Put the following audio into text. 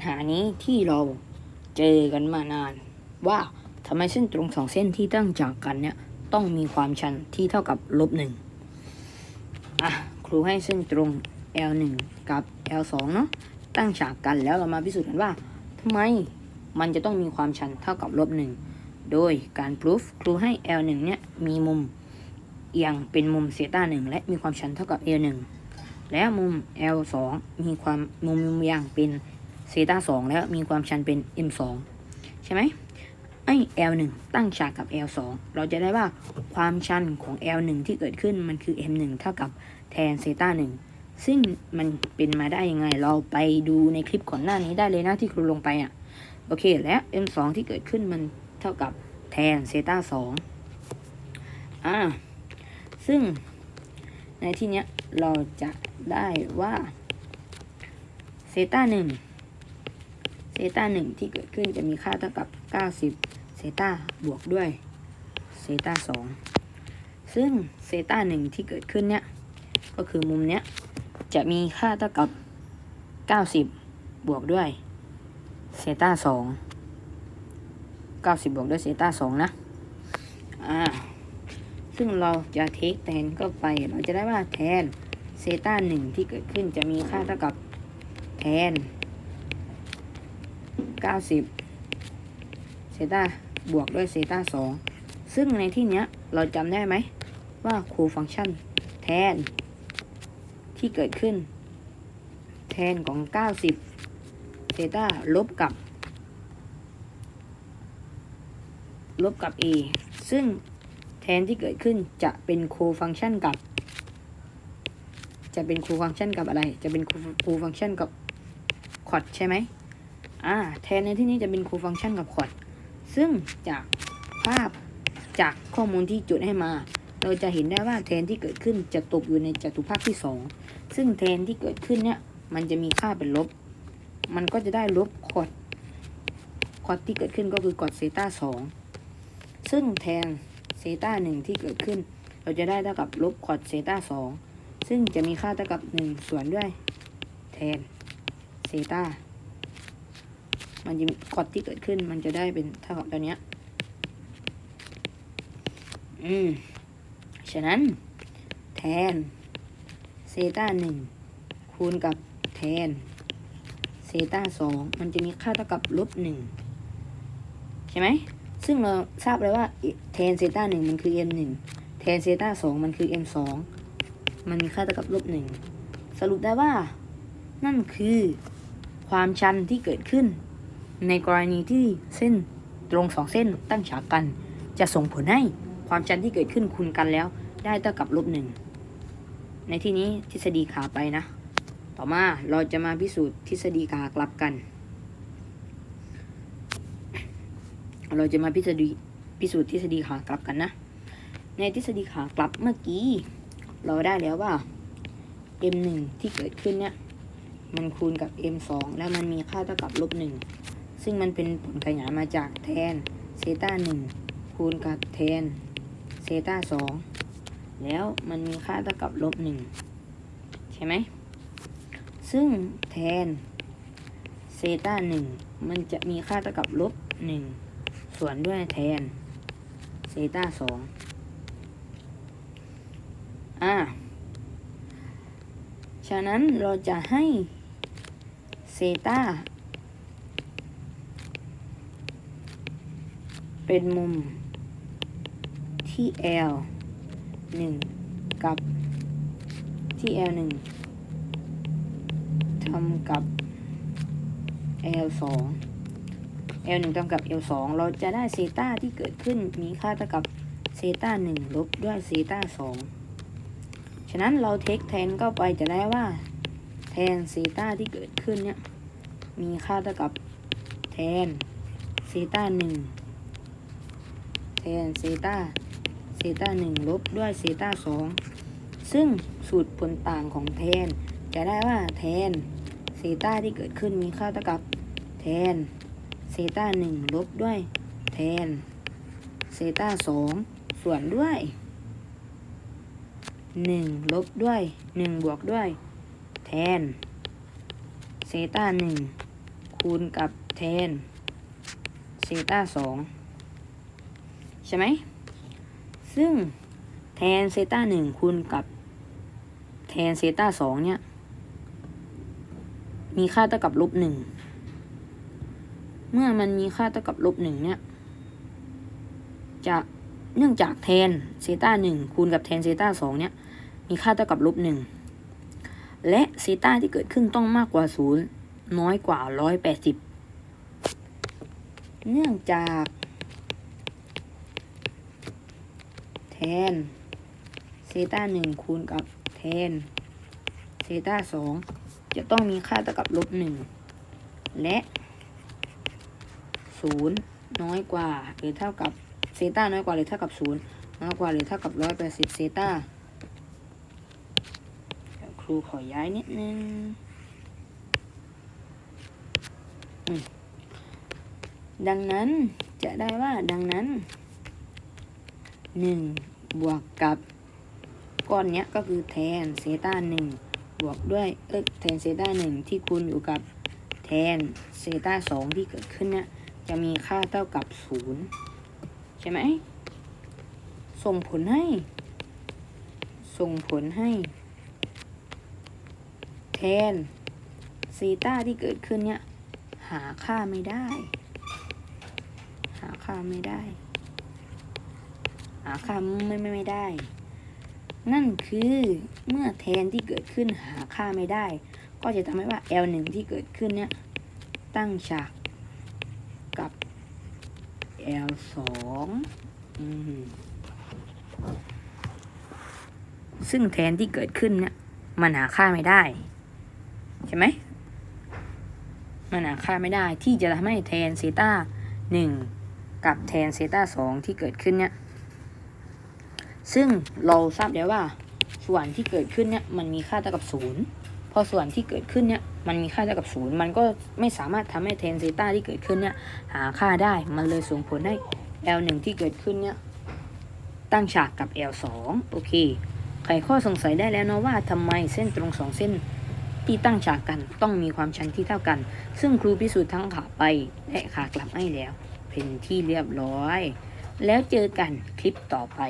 ญหานี้ที่เราเจอกันมานาน ว่าทำไมเส้นตรงสองเส้นที่ตั้งจากกันเนี่ยต้องมีความชันที่เท่ากับลบหนึ่งอะครูให้เส้นตรง L 1 กับ L 2 เนาะตั้งฉากกันแล้วเรามาพิสูจน์กันว่าทำไมมันจะต้องมีความชันเท่ากับลบหนึ่งโดยการพิสูจครูให้ L 1 เนี่ยมีมุมเอียงเป็นมุมเซต้าหนึ่งและมีความชันเท่ากับ L 1 และมุม L 2 มีความมุมมุมเอียงเป็น เซต้า2แล้วมีความชันเป็น M 2 ใช่ไหมไอ้ L 1 ตั้งฉากกับ L 2 เราจะได้ว่าความชันของ L 1 ที่เกิดขึ้นมันคือ M 1 เท่ากับแทนเซต้าหนึ่งซึ่งมันเป็นมาได้ยังไง เราไปดูในคลิปก่อนหน้านี้ได้เลยนะที่ครูลงไปอะ โอเค และ m 2 ที่เกิดขึ้นมันเท่ากับแทนเซต้าสองอ่า ซึ่งในที่เนี้ยเราจะได้ว่าเซต้าหนึ่ง ซต้าหนึ่งที่เกิดขึ้นจะมีค่าเท่ากับ 90 เซต้าบวกด้วยเซต้าสองซึ่งเซต้าหนึ่งที่เกิดขึ้นเนี้ยก็คือมุมเนี้ย จะมีค่าเท่ากับ 90 บวกด้วยเซต้าสองเก้าสิบบวกด้วยเซต้าสองนะ อ่า ซึ่งเราจะเทคแทนก็ไป เราจะได้ว่าแทนเซต้าหนึ่งที่เกิดขึ้นจะมีค่าเท่ากับแทน เก้าสิบเซต้าบวกด้วยเซต้าสองซึ่งในที่เนี้ยเราจำได้ไหมว่าคูฟังก์ชัน แทน ที่เกิดขึ้น แทนของ 90เซต้าลบกับ ลบกับ a ซึ่งแทนที่เกิดขึ้นจะเป็นโคฟังชันกับ จะเป็นโคฟังชันกับอะไร จะเป็นโคฟังชันกับคอดใช่ไหม อ่าแทนในที่นี้จะเป็นโคฟังชันกับคอร์ดซึ่งจากภาพจากข้อมูลที่จุดให้มา เราจะเห็นได้ว่าแทนที่เกิดขึ้นจะตกอยู่ในจตุภาคที่สองซึ่งแทนที่เกิดขึ้นเนี่ยมันจะมีค่าเป็นลบ มันก็จะได้ลบคอร์ดคอร์ดที่เกิดขึ้นก็คือกอดเซต้าสองซึ่งแทนเซต้าหนึ่งที่เกิดขึ้น เราจะได้เท่ากับลบคอร์ดเซต้าสองซึ่งจะมีค่าเท่ากับหนึ่งส่วนด้วยแทนเซต้า มันจะคอดที่เกิดขึ้นมันจะได้เป็นเท่ากับตัวเนี้ย อืม ฉะนั้น แทนเซต้าหนึ่งคูณกับแทนเซต้าสองมันจะมีค่าเท่ากับลบหนึ่งใช่ไหม ซึ่งเราทราบเลยว่าแทนเซต้าหนึ่งมันคือ m หนึ่งแทนเซต้าสองมันคือ m สองมันมีค่าเท่ากับลบหนึ่งสรุปได้ว่า นั่นคือความชันที่เกิดขึ้น ในกรณีที่เส้นตรงสองเส้นตั้งฉากกัน จะส่งผลให้ความชันที่เกิดขึ้นคูณกันแล้ว ได้เท่ากับลบหนึ่งในที่นี้ทฤษฎีขาไปนะ ต่อมาเราจะมาพิสูจน์ทฤษฎีขากลับกัน เราจะมาพิสูจน์พิสูจน์ทฤษฎีขากลับกันนะ ในทฤษฎีขากลับเมื่อกี้ เราได้แล้วว่า m 1ที่เกิดขึ้นเนี่ย มันคูณกับ m 2แล้วมันมีค่าเท่ากับลบหนึ่ง ซึ่งมันเป็นผลขยายมาจากแทนเซต้า1คูณกับแทนเซต้า2แล้วมันมีค่าเท่ากับลบหนึ่งใช่ไหม ซึ่งแทนเซต้าหนึ่งมันจะมีค่าเท่ากับลบหนึ่งส่วนด้วยแทนเซต้าสองอ่า ฉะนั้นเราจะให้เซต้า เป็นมุมที่ L หนึ่งกับที่ L หนึ่งทำกับ L สอง L หนึ่งทำกับ L สองเราจะได้เซต้าที่เกิดขึ้นมีค่าเท่ากับเซต้าหนึ่งลบด้วยเซต้าสองฉะนั้นเราเทคแทนเข้าไปจะได้ว่า แทนเซต้าที่เกิดขึ้นเนี่ยมีค่าเท่ากับแทนเซต้าหนึ่ง แทนเซต้าเซต้าหนึ่งลบด้วยเซต้าสองซึ่งสูตรผลต่างของแทน จะได้ว่าแทนเซต้าที่เกิดขึ้นมีค่าเท่ากับแทนเซต้าหนึ่งลบด้วยแทนเซต้าสองส่วนด้วยหนึ่งลบด้วยหนึ่งบวกด้วย แทนเซต้าหนึ่งคคูณกับแทนเซตาสอง ใช่ไหม ซึ่งแทนเซต้าหนึ่งคูณกับแทนเซต้าสองเนี่ย มีค่าเท่ากับลบหนึ่ง เมื่อมันมีค่าเท่ากับลบหนึ่งเนี่ย จะเนื่องจากแทนเซต้าหนึ่งคูณกับแทนเซต้าสองเนี่ย มีค่าเท่ากับลบหนึ่ง และเซต้าที่เกิดขึ้นต้องมากกว่าศูนย์น้อยกว่าร้อยแปดสิบเนื่องจาก แทนเซต้าหนึ่งคูณกับแทนเซต้าสองจะต้องมีค่าเท่ากับลบหนึ่งและศูนย์น้อยกว่าหรือเท่ากับเซต้าน้อยกว่าหรือเท่ากับศูนย์น้อยกว่าหรือเท่ากับร้อยแปดสิบเซต้าครูขอย้ายนิดนึงดังนั้นจะได้ว่าดังนั้น หนึ่งบวกกับก้อนเนี้ยก็คือแทนเซต้าหนึ่งบวกด้วยเอ้ยแทนเซต้าหนึ่งที่คูณอยู่กับแทนเซต้าสองที่เกิดขึ้นเนี่ยจะมีค่าเท่ากับศูนย์ใช่ไหมส่งผลให้ ส่งผลให้ แทนเซีตาที่เกิดขึ้นเนี่ยหาค่าไม่ได้ หาค่าไม่ได้ หาค่าไม่ไม่ไม่ได้ นั่นคือเมื่อแทนที่เกิดขึ้นหาค่าไม่ได้ ก็จะทำให้ว่า L หนึ่งที่เกิดขึ้นเนี่ยตั้งฉากกับ L สองอืมซึ่งแทนที่เกิดขึ้นเนี่ยมันหาค่าไม่ได้ ใช่ไหมมันหาค่าไม่ได้ที่จะทำให้แทนเซต้าหนึ่งกับแทนเซต้าสองที่เกิดขึ้นเนี่ย ซึ่งเราทราบแล้วว่า ส่วนที่เกิดขึ้นเนี่ยมันมีค่าเท่ากับศูนย์พอส่วนที่เกิดขึ้นเนี่ยมันมีค่าเท่ากับศูนย์มันก็ไม่สามารถทำให้แทนเซต้าที่เกิดขึ้นเนี่ยหาค่าได้มันเลยส่งผลให้ L 1 ที่เกิดขึ้นเนี่ยตั้งฉากกับ L 2 โอเคไขข้อสงสัยได้แล้วเนาะว่าทำไมเส้นตรงสองเส้นที่ตั้งฉากกันต้องมีความชันที่เท่ากัน ซึ่งครูพิสูจน์ทั้งขาไปและขากลับให้แล้ว เป็นที่เรียบร้อย แล้วเจอกันคลิปต่อไป